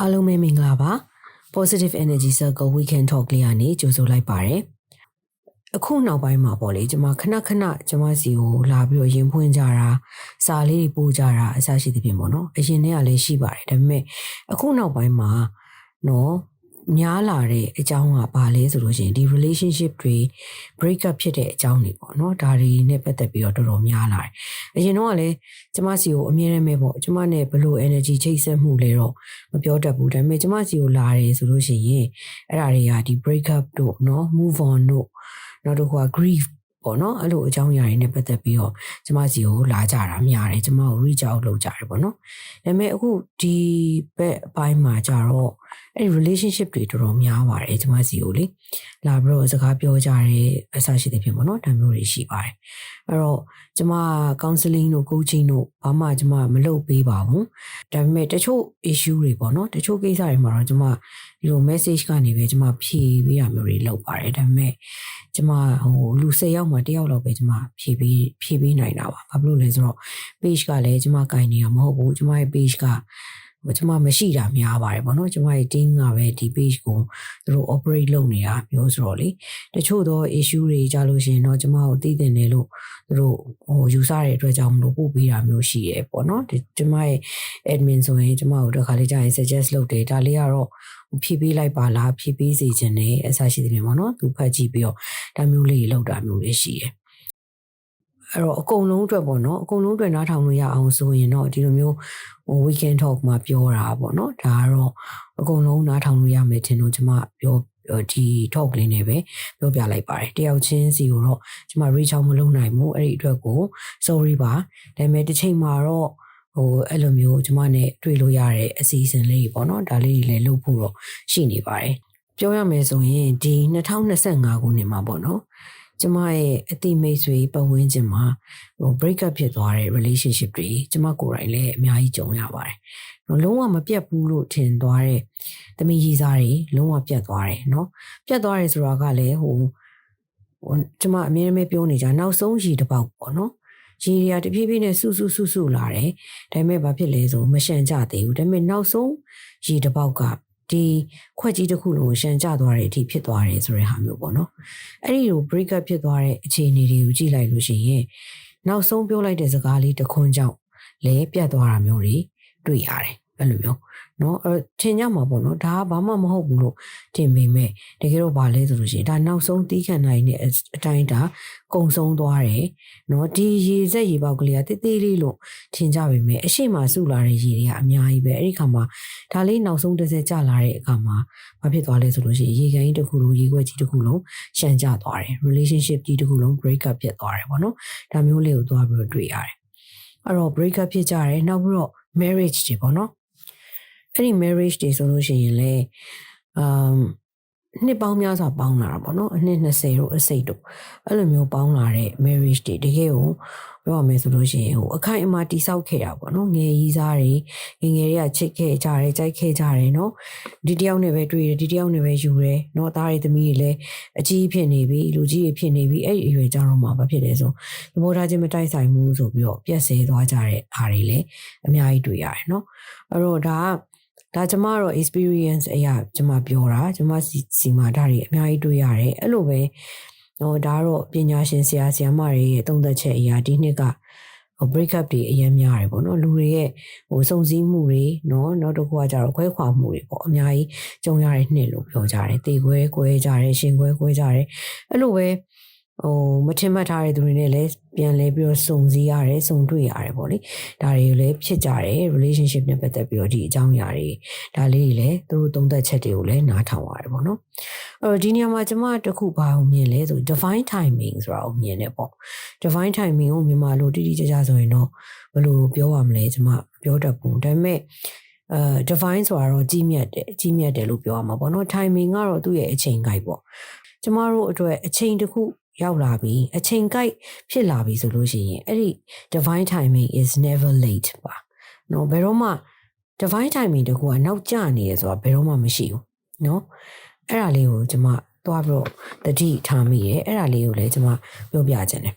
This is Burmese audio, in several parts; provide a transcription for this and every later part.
အားလုံးပဲမင်္ဂလာပါ positive energy circle weekend talk လေးကနေကြိုဆိုလိုက်ပါတယ်အခုနောက်ပိုင်းမှာပေါ့လေကျွန်မခဏခဏကျွန်မစီကိုလာပြီးတော့ရင်ဖွင့်ကြတာစာလေးတွေပို့ကြတာအစရှိသဖြင့်ပေါ့နော်အရင်တည်းကလည်းရှိပါတယ်ဒါပေမဲ့အခုနောက်ပိုင်းမှာနော် များလာတဲ့အကြောင်းကဘာလဲဆိုလို့ရှိရင်ဒီ relationship တွေ break up ဖြစ်တဲ့အကြောင်းတွေပေါ့နော်ဒါတွေနဲ့ပတ်သက်ပြီးတော့တော်တော်များလာတယ်အရင်တော့ကလည်းကျမစီကိုအမြဲတမ်းပဲပေါ့ကျမနဲ့ဘလို့ energy ချိတ်ဆက်မှုလဲတော့မပြောတတ်ဘူးဒါပေမဲ့ကျမစီကိုလာတယ်ဆိုလို့ရှိရင်အဲ့ဒါတွေကဒီ break up တို့နော် move on တို့နောက်တစ်ခုက grief ပေါ့နော်အဲ့လိုအကြောင်းအရာတွေနဲ့ပတ်သက်ပြီးတော့ကျမစီကိုလာကြတာများတယ်ကျမကို reach out လုပ်ကြတယ်ပေါ့နော်ဒါပေမဲ့အခုဒီဘက်အပိုင်းမှာကြတော့အဲ့ဒီ relationship တွေတော်တော်များပါတယ်ကျမစီကိုလေလာပြီးတော့စကားပြောကြတယ်အဆရှိတဲ့ဖြစ်ပေါ့နော်ဒါမျိုးတွေရှိပါတယ်အဲ့တော့ကျမ counseling တို့ coaching တို့ဘာမှကျမမလုပ်ပေးပါဘူးဒါပေမဲ့တချို့ issue တွေပေါ့နော်တချို့ကိစ္စတွေမှာတော့ကျမဒီလို message ကနေပဲကျမဖြေပေးရမျိုးတွေလုပ်ပါတယ်ဒါပေမဲ့ကျမဟိုလူ၁၀ယောက်မှတယောက်လောက်ပဲကျမဖြေပေးဖြေပေးနိုင်တာပါဘာဖြစ်လို့လဲဆိုတော့ page ကလည်းကျမကင်နေတာမဟုတ်ဘူးကျမရဲ့ page က ဟိုကျမမရှိတာများပါတယ်ပေါ့နော်ကျမရဲ့ team ကပဲဒီ page ကိုသူတို့ operate လုပ်နေတာမျိုးဆိုတော့လေတချို့သော issue တွေကြလို့ရှိရင်တော့ကျမကိုသိတင်တယ်လို့သူတို့ဟိုယူဆတဲ့အတွက်ကြောင့်မလို့ပို့ပေးတာမျိုးရှိရပေါ့နော်ဒီကျမရဲ့ admin ဆိုရင်ကျမကိုတစ်ခါလေးကြာရင် suggest လုပ်တယ်ဒါလေးကတော့ဖြည့်ပေးလိုက်ပါလားဖြည့်ပေးစီခြင်းနဲ့အဆရှိတယ်ပေါ့နော်သူဖတ်ကြည့်ပြီးတော့ဒါမျိုးလေးလောက်တာမျိုးလေးရှိတယ် အဲ့တော့အကုန်လုံးအတွက်ပေါ့နော်အကုန်လုံးအတွက်နားထောင်လို့ရအောင်ဆိုရင်တော့ဒီလိုမျိုးဟို weekend talk မှာပြောတာပေါ့နော်ဒါကတော့အကုန်လုံးနားထောင်လို့ရမယ်ထင်လို့ကျွန်မပြောဒီ talk လေးနဲ့ပဲပြောပြလိုက်ပါတယ်တယောက်ချင်းစီကိုတော့ကျွန်မ reach out မလုပ်နိုင်ဘူးအဲ့ဒီအတွက်ကို sorry ပါဒါပေမဲ့တစ်ချိန်မှာတော့ဟိုအဲ့လိုမျိုးကျွန်မနဲ့တွေ့လို့ရတဲ့အစီအစဉ်လေးပေါ့နော်ဒါလေးတွေလည်းလုပ်ဖို့တော့ရှိနေပါတယ်ပြောရမယ်ဆိုရင်ဒီ2025ခုနှစ်မှာပေါ့နော် ကျမရဲ့အတိမိတ်ဆွေပတ်ဝန်းကျင်မှာဟို break up ဖြစ်သွားတဲ့ relationship တွေကျမကိုယ်တိုင်လည်းအများကြီးကြုံရပါတယ်။လုံးဝမပြတ်ဘူးလို့ထင်သွားတဲ့သမီးကြီးစားတွေလုံးဝပြတ်သွားတယ်နော်။ပြတ်သွားတယ်ဆိုတာကလည်းဟိုဟိုကျမအမြဲတမ်းပြောနေကြနောက်ဆုံးရည်တစ်ပေါက်ပေါ့နော်။ရေတွေကတဖြည်းဖြည်းနဲ့ဆူဆူဆူဆူလာတယ်။ဒါပေမဲ့ဘာဖြစ်လဲဆိုမရှန်ကြသေးဘူး။ဒါပေမဲ့နောက်ဆုံးရေတစ်ပေါက်က ဒီခွက်ကြီးတစ်ခုလုံးရှန်ကျသွားတဲ့အထိဖြစ်သွားတယ်ဆိုတဲ့ဟာမျိုးပေါ့နော်အဲ့ဒီလို break up ဖြစ်သွားတဲ့အခြေအနေတွေကိုကြည့်လိုက်လို့ရှိရင်နောက်ဆုံးပြောလိုက်တဲ့စကားလေးတစ်ခွန်းကြောင့်လဲပြတ်သွားတာမျိုးတွေတွေ့ရတယ်အဲ့လိုမျိုး နော်အဲထင်ကြမှာပေါ့နော်ဒါကဘာမှမဟုတ်ဘူးလို့ထင်ပေမဲ့တကယ်တော့ဗာလဲဆိုလို့ရှိရင်ဒါနောက်ဆုံးတီးခံနိုင်တဲ့အတိုင်းဒါကုံဆုံးသွားတယ်နော်ဒီရေစက်ရေပေါက်ကလေးကတိတိလေးလို့ထင်ကြပေမဲ့အရှိမဆုလာတဲ့ရေတွေကအများကြီးပဲအဲ့ဒီခါမှာဒါလေးနောက်ဆုံးတစ်စက်ကျလာတဲ့အခါမှာဘာဖြစ်သွားလဲဆိုလို့ရှိရင်ရေကန်ကြီးတစ်ခုလုံးရေခွက်ကြီးတစ်ခုလုံးရှန်ကျသွားတယ် relationship ကြီးတစ်ခုလုံး break up ဖြစ်သွားတယ်ပေါ့နော်ဒါမျိုးလေးကိုသွားပြီးတော့တွေ့ရတယ်အဲ့တော့ break up ဖြစ်ကြတယ်နောက်ပြီးတော့ marriage တွေပေါ့နော် အဲ့ဒီ marriage တွေဆိုလို့ရှိရင်လေအမ်နှစ်ပေါင်းများစွာပေါင်းလာတာပေါ့နော်အနှစ်20တို့အစိတ်တို့အဲ့လိုမျိုးပေါင်းလာတဲ့ marriage တွေတကယ်ကိုပြောရမယ်ဆိုလို့ရှိရင်ဟိုအခိုင်အမာတိဆောက်ခဲ့တာပေါ့နော်ငယ်ကြီးစားတွေငငယ်တွေကချစ်ခဲ့ကြတယ်ကြိုက်ခဲ့ကြတယ်နော်ဒီတယောက်နဲ့ပဲတွေ့တယ်ဒီတယောက်နဲ့ပဲယူတယ်နော်သားတွေသမီးတွေလည်းအကြီးဖြစ်နေပြီလူကြီးတွေဖြစ်နေပြီအဲ့ဒီအရွယ်ကြတော့မှဘာဖြစ်လဲဆိုသဘောထားချင်းမတိုက်ဆိုင်ဘူးဆိုပြီးတော့ပြက်ဆဲသွားကြတဲ့အားတွေလည်းအများကြီးတွေ့ရတယ်နော်အဲ့တော့ဒါက ဒါကျမတော့ experience အရာကျမပြောတာကျမစီစီမာဒါတွေအများကြီးတွေ့ရတယ်အဲ့လိုပဲဟိုဒါတော့ပညာရှင်ဆရာဆရာမတွေရဲ့တုံ့သက်ချက်အရာဒီနှစ်ကဟို break up တွေအရင်များတယ်ပေါ့နော်လူတွေရဲ့ဟိုစုံစည်းမှုတွေနော်နောက်တစ်ခုကကြတော့ခွဲခွာမှုတွေပေါ့အများကြီးကြုံရတဲ့နှစ်လို့ပြောကြတယ်တေခွဲခွဲကြတယ်ရှင်ခွဲခွဲကြတယ်အဲ့လိုပဲ ဟိုမထင်မှတ်ထားတဲ့သူတွေနဲ့လည်းပြန်လဲပြီးတော့စုံစည်းရတယ်စုံတွေ့ရတယ်ပေါ့လေဒါတွေကိုလည်းဖြစ်ကြတယ် relationship နဲ့ပတ်သက်ပြီးတော့ဒီအကြောင်းအရာတွေဒါလေးတွေလည်းသူတို့သုံးသက်ချက်တွေကိုလည်းနားထောင်ရတယ်ပေါ့နော်အဲ့တော့ဒီနေရာမှာကျွန်မတခုဘာကိုမြင်လဲဆို divine timing ဆိုတာကိုမြင်တယ်ပေါ့ divine timing ကိုမြန်မာလိုတိတိကျကျဆိုရင်တော့ဘယ်လိုပြောရမလဲကျွန်မပြောတတ်ဘူးဒါပေမဲ့အဲ divine ဆိုတာတော့ကြီးမြတ်တယ်ကြီးမြတ်တယ်လို့ပြောရမှာပေါ့နော် timing ကတော့သူ့ရဲ့အချိန်ကိုက်ပေါ့ကျမတို့အတွက်အချိန်တစ်ခု ရောက်လာပြီအချိန်ကိုက်ဖြစ်လာပြီဆိုလို့ရှိရင်အဲ့ဒီ divine timing is never late ပါနော်ဘယ်တော့မှ divine timing တကူကနောက်ကျနေရဆိုတာဘယ်တော့မှမရှိဘူးနော်အဲ့ဒါလေးကိုကျွန်မသွားပြီးတော့တတိထားမိတယ်အဲ့ဒါလေးကိုလည်းကျွန်မပြောပြခြင်းတယ်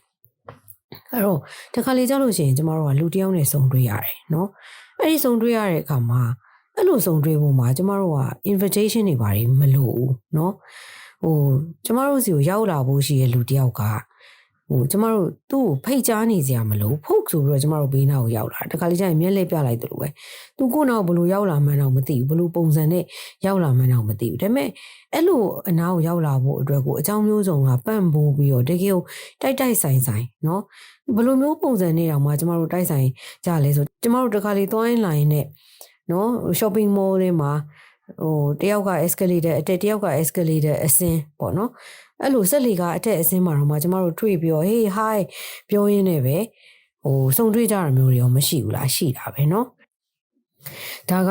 အဲ့တော့တခါလေကြောက်လို့ရှိရင်ကျမတို့ကလူတယောက်နဲ့ဆုံတွေ့ရတယ်နော်အဲ့ဒီဆုံတွေ့ရတဲ့အခါမှာအဲ့လိုဆုံတွေ့ဖို့မှာကျမတို့က invitation တွေပါတယ်မလို့ဘူးနော် ဟိုကျမတို့စီကိုရောက်လာဖို့ရှိတဲ့လူတယောက်ကဟိုကျမတို့သူ့ကိုဖိတ်ကြားနေစရာမလိုဖုတ်ဆိုပြီးတော့ကျမတို့ဘေးနားကိုရောက်လာတခါလေးကျရင်မျက်လှည့်ပြလိုက်တယ်လို့ပဲသူကိုနောက်ဘလို့ရောက်လာမှန်းတော့မသိဘူးဘလို့ပုံစံနဲ့ရောက်လာမှန်းတော့မသိဘူးဒါပေမဲ့အဲ့လိုအနားကိုရောက်လာဖို့အတွက်ကိုအကြောင်းမျိုးစုံကပန့်ပိုးပြီးတော့တကယ်ကိုတိုက်တိုက်ဆိုင်ဆိုင်နော်ဘလို့မျိုးပုံစံနဲ့တောင်မှကျမတို့တိုက်ဆိုင်ကြလဲဆိုကျမတို့တခါလေးသွားရင်းလာရင်းနဲ့နော် shopping mall ထဲမှာ ဟိုတယောက်က escalator အတက်တယောက်က escalator အဆင်းပေါ့နော်အဲ့လိုဆက်လီကအတက်အဆင်းမှာတော့မှကျမတို့တွေ့ပြီးတော့ hey hi ပြောရင်းနဲ့ပဲဟိုစုံတွေ့ကြတာမျိုးတွေရောမရှိဘူးလားရှိတာပဲနော်ဒါက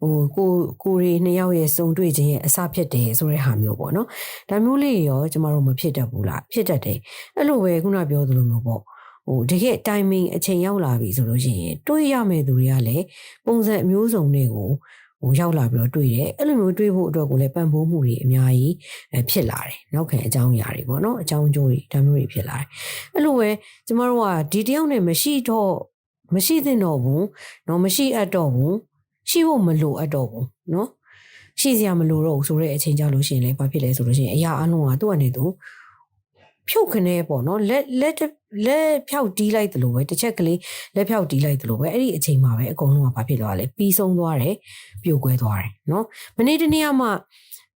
ဟိုကိုကိုရီနှစ်ယောက်ရဲ့စုံတွေ့ခြင်းရဲ့အစဖြစ်တယ်ဆိုတဲ့ဟာမျိုးပေါ့နော်ဒါမျိုးလေးရောကျမတို့မဖြစ်တတ်ဘူးလားဖြစ်တတ်တယ်အဲ့လိုပဲခုနပြောသလိုမျိုးပေါ့ဟိုတကယ် timing အချိန်ရောက်လာပြီဆိုလို့ရှိရင်တွေးရမယ့်သူတွေကလည်းပုံစံအမျိုးစုံတွေကို ဟိုရောက်လာပြီးတော့တွေ့တယ်အဲ့လိုမျိုးတွေ့ဖို့အတွက်ကိုလည်းပံ့ပိုးမှုတွေအများကြီးဖြစ်လာတယ်နောက်ခံအကြောင်းအရာတွေပေါ့နော်အကြောင်းအကျိုးတွေဒါမျိုးတွေဖြစ်လာတယ်အဲ့လိုပဲကျမတို့ကဒီတယောက်နဲ့မရှိတော့မရှိသင့်တော့ဘူးเนาะမရှိအပ်တော့ဘူးရှိဖို့မလိုအပ်တော့ဘူးเนาะရှိစရာမလိုတော့ဘူးဆိုတဲ့အချိန်ကြောက်လို့ရှိရင်လည်းဘာဖြစ်လဲဆိုလို့ရှိရင်အရာအလုံးကသူ့အနေနဲ့သူ ဖြုတ်ခနဲပေါ့နော်လက်လက်လက်ဖြောက်တီးလိုက်တယ်လို့ပဲတစ်ချက်ကလေးလက်ဖြောက်တီးလိုက်တယ်လို့ပဲအဲ့ဒီအချိန်မှာပဲအကုန်လုံးကဘာဖြစ်သွားလဲပြီးဆုံးသွားတယ်ပြိုကွဲသွားတယ်နော်မနေ့တနေ့ကမှ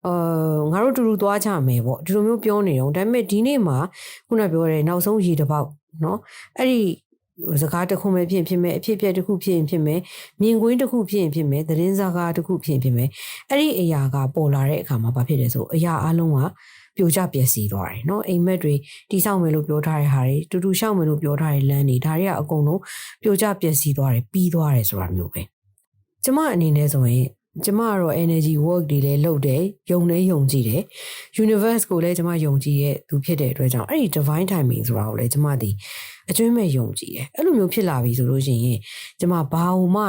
အာငါတို့တူတူသွားကြမယ်ပေါ့ဒီလိုမျိုးပြောနေတော့ဒါပေမဲ့ဒီနေ့မှာခုနပြောတဲ့နောက်ဆုံးရေတစ်ပေါက်နော်အဲ့ဒီစကားတစ်ခုပဲဖြစ်ဖြစ်မယ်အဖြစ်ပြက်တစ်ခုဖြစ်ရင်ဖြစ်မယ်မြင်ကွင်းတစ်ခုဖြစ်ရင်ဖြစ်မယ်သတင်းစကားတစ်ခုဖြစ်ရင်ဖြစ်မယ်အဲ့ဒီအရာကပေါ်လာတဲ့အခါမှာဘာဖြစ်လဲဆိုအရာအလုံးက ပြိုကျပျက်စီးသွားတယ်เนาะအိမ်မက်တွေတိဆောက်မယ်လို့ပြောထားတဲ့ဟာတွေတူတူရှောက်မယ်လို့ပြောထားတဲ့လမ်းတွေဒါတွေကအကုန်လုံးပြိုကျပျက်စီးသွားတယ်ပြီးသွားတယ်ဆိုတာမျိုးပဲကျမအနေနဲ့ဆိုရင်ကျမကတော့ energy work တွေလည်းလုပ်တယ်ယုံနေယုံကြည်တယ် universe ကိုလည်းကျမယုံကြည်ရဲ့သူဖြစ်တဲ့အတွက်ကြောင့်အဲ့ဒီ divine timing ဆိုတာကိုလည်းကျမဒီအကျွမ်းမဲ့ယုံကြည်တယ်အဲ့လိုမျိုးဖြစ်လာပြီဆိုလို့ရှိရင်ကျမဘာလို့မှ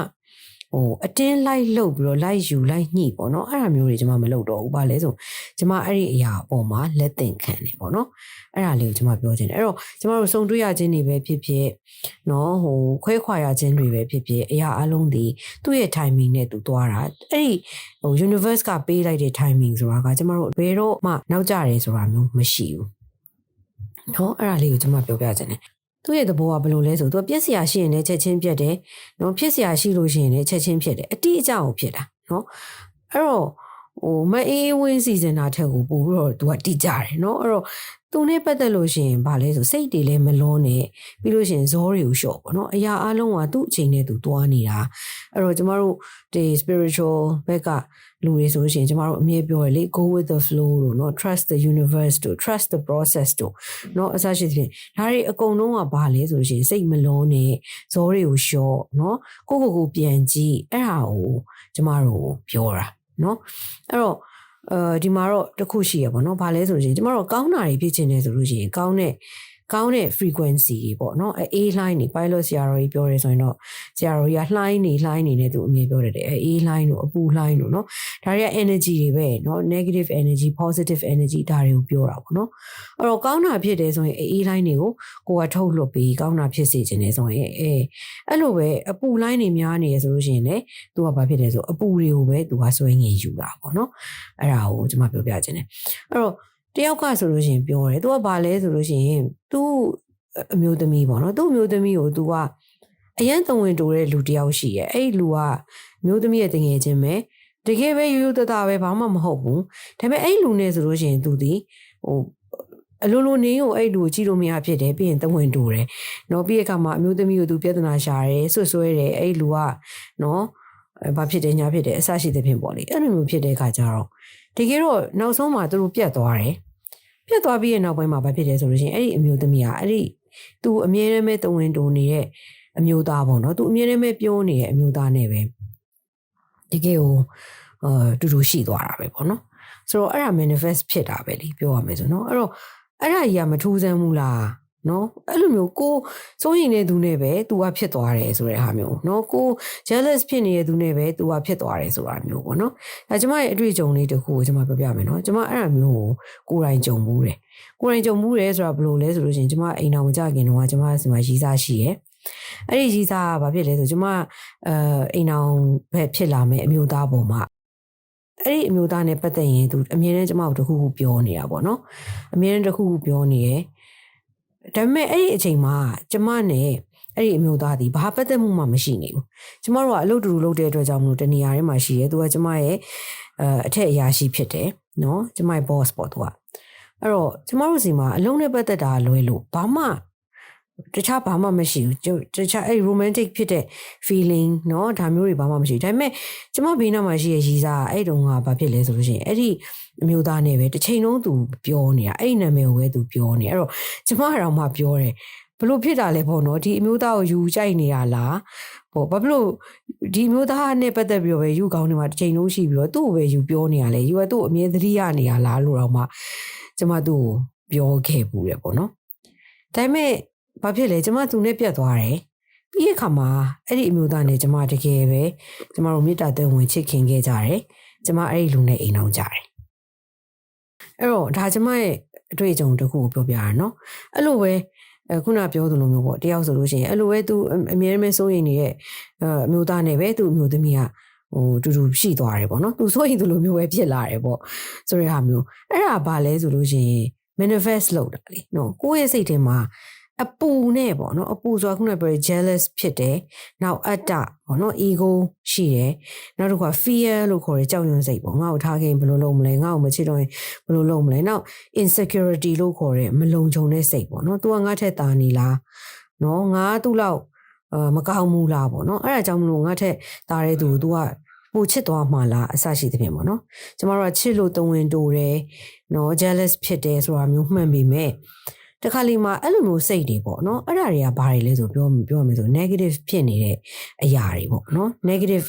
ဟိုအတင်းလိုက်လှုပ်ပြီးတော့လိုက်ယူလိုက်ညှိပေါ့နော်အဲ့ဒါမျိုးတွေကျွန်မမလုပ်တော့ဘူးပါလဲဆိုကျွန်မအဲ့ဒီအရာအပေါ်မှာလက်သင်ခံနေပေါ့နော်အဲ့ဒါလေးကိုကျွန်မပြောချင်တယ်အဲ့တော့ကျွန်တော်တို့စုံတွေ့ရခြင်းတွေပဲဖြစ်ဖြစ်နော်ဟိုခွဲခွာရခြင်းတွေပဲဖြစ်ဖြစ်အရာအလုံးဒီသူ့ရဲ့ timing နဲ့သူသွားတာအဲ့ဒီဟို universe ကပေးလိုက်တဲ့ timing ဆိုတာကကျွန်တော်တို့ဘယ်တော့မှနောက်ကျတယ်ဆိုတာမျိုးမရှိဘူးနော်အဲ့ဒါလေးကိုကျွန်မပြောပြချင်တယ် သူ့ရဲ့သဘောကဘယ်လိုလဲဆိုသူကပြက်စရာရှိရင်လည်းချက်ချင်းပြက်တယ်နော်ဖြစ်စရာရှိလို့ရှိရင်လည်းချက်ချင်းဖြစ်တယ်အတိအကျကိုဖြစ်တာနော်အဲ့တော့ဟိုမအေးဝင်းစီစဉ်တာထက်ကိုပို့ပြီးတော့သူကတိကျတယ်နော်အဲ့တော့သူနဲ့ပတ်သက်လို့ရှိရင်ဗာလဲဆိုစိတ်တွေလည်းမလုံးနဲ့ပြီးလို့ရှိရင်ဇောတွေကိုလျှော့ပေါ့နော်အရာအလုံးကသူ့အချိန်နဲ့သူသွားနေတာအဲ့တော့ကျမတို့ဒီ spiritual ဘက်က လူတွေဆိုရှင်ကျမတို့အမြဲပြောရလေ go with the flow လို့เนาะ trust the universe တို့ trust the process တို့เนาะအစရှိသဖြင့်ဒါတွေအကုန်လုံးကဘာလဲဆိုလို့ရှင်စိတ်မလုံးနဲ့ဇောတွေကိုလျှော့เนาะကိုကိုကိုပြန်ကြည့်အဲ့ဒါကိုကျမတို့ပြောတာเนาะအဲ့တော့အဲဒီမှာတော့တခုရှိရပါတော့။ဘာလဲဆိုလို့ရှိရင်ကျမတို့ကောင်းတာတွေဖြစ်ချင်တယ်ဆိုလို့ရှိရင်ကောင်းတဲ့ ကောင်းတဲ့ frequency တွေပေါ့နော်အဲ A line တွေ pilot ဆရာတော်ကြီးပြောရဲဆိုရင်တော့ဆရာတော်ကြီးကလှိုင်းနေလှိုင်းနေနဲ့သူအမြဲပြောတယ်အဲ A line တို့အပူလှိုင်းတို့နော်ဒါတွေက energy တွေပဲနော် negative energy positive energy ဒါတွေကိုပြောတာပေါ့နော်အဲ့တော့ကောင်းတာဖြစ်တယ်ဆိုရင် A line တွေကိုကိုကထုတ်လွတ်ပြီးကောင်းတာဖြစ်စေခြင်းလေဆိုရင်အဲအဲ့လိုပဲအပူလှိုင်းတွေများနေရဆိုလို့ရှိရင်လေသူကဘာဖြစ်လဲဆိုအပူတွေကိုပဲသူကဆွဲငင်ယူတာပေါ့နော်အဲ့ဒါကိုကျွန်မပြောပြခြင်းတယ်အဲ့တော့ တယောက်ကဆိုလို့ရှိရင်ပြောတယ်သူကဘာလဲဆိုလို့ရှိရင်သူ့အမျိုးသမီးပေါ့နော်သူ့အမျိုးသမီးကိုသူကအရန်သဝင်တိုးတဲ့လူတယောက်ရှိရဲ့အဲ့လူကအမျိုးသမီးရဲ့တငယ်ချင်းပဲတကယ်ပဲရိုးရိုးသားသားပဲဘာမှမဟုတ်ဘူးဒါပေမဲ့အဲ့လူနဲ့ဆိုလို့ရှိရင်သူဒီဟိုအလိုလိုနေကိုအဲ့လူကိုကြည့်လို့မရဖြစ်တယ်ပြီးရင်သဝင်တိုးတယ်နော်ပြီးရခါမှာအမျိုးသမီးကိုသူပြဿနာရှာတယ်ဆွဆွဲတယ်အဲ့လူကနော်ဘာဖြစ်တယ်ညာဖြစ်တယ်အဆရှိတဲ့ဖြင့်ပေါ့လေအဲ့လိုမျိုးဖြစ်တဲ့အခါကျတော့တကယ်တော့နောက်ဆုံးမှာသူတို့ပြတ်သွားတယ် ပြတ်သွားပြီးရဲ့နောက်ပိုင်းမှာဘာဖြစ်လဲဆိုလို့ရှိရင်အဲ့ဒီအမျိုးသမီးကအဲ့ဒီသူအမြဲတမ်းပဲတဝင်တူနေတဲ့အမျိုးသားပေါ့နော်သူအမြဲတမ်းပဲပြောနေတဲ့အမျိုးသားနဲ့ပဲတကယ်ကိုအာတူတူရှိသွားတာပဲပေါ့နော်ဆိုတော့အဲ့ဒါ manifest ဖြစ်တာပဲလीပြောရမယ်ဆိုနော်အဲ့တော့အဲ့ဒါကြီးကမထူးဆန်းဘူးလား နော်အဲ့လိုမျိုးကိုစိုးရင်တဲ့သူနဲ့ပဲ तू ကဖြစ်သွားတယ်ဆိုတဲ့ဟာမျိုးနော်ကို jealous ဖြစ်နေတဲ့သူနဲ့ပဲ तू ကဖြစ်သွားတယ်ဆိုတာမျိုးပေါ့နော်ဒါကျမရဲ့အတွေ့အကြုံလေးတစ်ခုကိုကျမပြောပြမယ်နော်ကျမအဲ့ဒါမျိုးကိုကိုယ်တိုင်ကြုံမှုတယ်ကိုယ်တိုင်ကြုံမှုတယ်ဆိုတာဘယ်လိုလဲဆိုလို့ရှိရင်ကျမအိမ်တော်မကြခင်တော့ကျမစီမှာရီးစားရှိရယ်အဲ့ဒီကြီးစားကဘာဖြစ်လဲဆိုကျမအဲအိမ်အောင်ဘက်ဖြစ်လာမယ်အမျိုးသားပေါ်မှာအဲ့ဒီအမျိုးသားနဲ့ပတ်သက်ရင်သူအမြဲတမ်းကျမတို့တစ်ခုခုပြောနေတာပေါ့နော်အမြဲတမ်းတစ်ခုခုပြောနေရယ် ဒါပေမဲ့အဲ့ဒီအချိန်မှာကျမနဲ့အဲ့ဒီအမျိုးသားဒီဘာပတ်သက်မှုမှမရှိနေဘူးကျမတို့ကအလုပ်တူတူလုပ်တဲ့အတွက်ကြောင့်မလို့တနေရာထဲမှာရှိရဲသူကကျမရဲ့အဲအထက်အရာရှိဖြစ်တယ်နော်ကျမရဲ့ boss ပေါ့သူကအဲ့တော့ကျမတို့စီမှာအလုံးနဲ့ပတ်သက်တာလွဲလို့ဘာမှ တခြားဘာမှမရှိဘူးကျတခြားအဲ့ romantic ဖြစ်တဲ့ feeling เนาะဒါမျိုးတွေဘာမှမရှိဘူးဒါပေမဲ့ကျမဘေးနားမှာရှိရဲ့ရီစာအဲ့တုန်းကဘာဖြစ်လဲဆိုလို့ရှိရင်အဲ့ဒီအမျိုးသားနဲ့ပဲတစ်ချိန်လုံးသူပြောနေတာအဲ့ဒီနာမည်ကိုပဲသူပြောနေအဲ့တော့ကျမကတော့မှပြောတယ်ဘလို့ဖြစ်တာလဲပေါ့နော်ဒီအမျိုးသားကိုယူကြိုက်နေတာလားဟိုဘာဖြစ်လို့ဒီအမျိုးသားနဲ့ပတ်သက်ပြီးတော့ပဲယူကောင်းနေမှာတစ်ချိန်လုံးရှိပြီးတော့သူ့ကိုပဲယူပြောနေရလဲယူကသူ့အမြဲသတိရနေရလားလို့တော့မှကျမသူ့ကိုပြောခဲ့ဘူးတယ်ပေါ့နော်ဒါပေမဲ့ ဘာဖြစ်လဲကျမသူနဲ့ပြတ်သွားတယ်ပြီးတဲ့အခါမှာအဲ့ဒီအမျိုးသားနဲ့ကျမတကယ်ပဲကျမတို့မေတ္တာသက်ဝင်ချစ်ခင်ခဲ့ကြတယ်ကျမအဲ့ဒီလူနဲ့အိမ်အောင်ကြတယ်အဲ့တော့ဒါကျမရဲ့အတွေ့အကြုံတစ်ခုကိုပြောပြရနော်အဲ့လိုပဲအခုနပြောသလိုမျိုးပေါ့တယောက်ဆိုလို့ရှိရင်အဲ့လိုပဲသူအမြဲတမ်းစိုးရိမ်နေတဲ့အမျိုးသားနဲ့ပဲသူ့အမျိုးသမီးကဟိုတူတူရှိသွားတယ်ပေါ့နော်သူစိုးရိမ်သလိုမျိုးပဲဖြစ်လာတယ်ပေါ့ဆိုတဲ့ဟာမျိုးအဲ့ဒါဘာလဲဆိုလို့ရှိရင် manifest လုပ်တာလေနော်ကိုယ့်ရဲ့စိတ်ထဲမှာ အပူနဲ့ပေါ့နော်အပူဆိုတာခုနကပြော jealous ဖြစ်တယ်နောက်အတ္တပေါ့နော် ego ရှိတယ်နောက်တစ်ခါ fear လို့ခေါ်တဲ့ကြောက်ရွံ့စိတ်ပေါ့ငါ့ကိုထားခင်ဘယ်လိုလုပ်မလဲငါ့ကိုမချစ်တော့ရင်ဘယ်လိုလုပ်မလဲနောက် insecurity လို့ခေါ်တဲ့မလုံခြုံတဲ့စိတ်ပေါ့နော် तू ကငါ့ထက်တာနေလားနော်ငါသူ့လောက်အာမကောင်းဘူးလားပေါ့နော်အဲ့ဒါကြောင့်မလို့ငါ့ထက်တာတဲ့သူကို तू ကပိုချစ်သွားမှလားအဆရှိသဖြင့်ပေါ့နော်ကျမတို့ကချစ်လို့တဝင်တိုတယ်နော် jealous ဖြစ်တယ်ဆိုတာမျိုးမှန်ပေမဲ့ တခါလီမှာအဲ့လိုမျိုးစိတ်တွေပေါ့နော်အဲ့ဒါတွေကဘာတွေလဲဆိုပြောပြောမယ်ဆို negative ဖြစ်နေတဲ့အရာတွေပေါ့နော် negative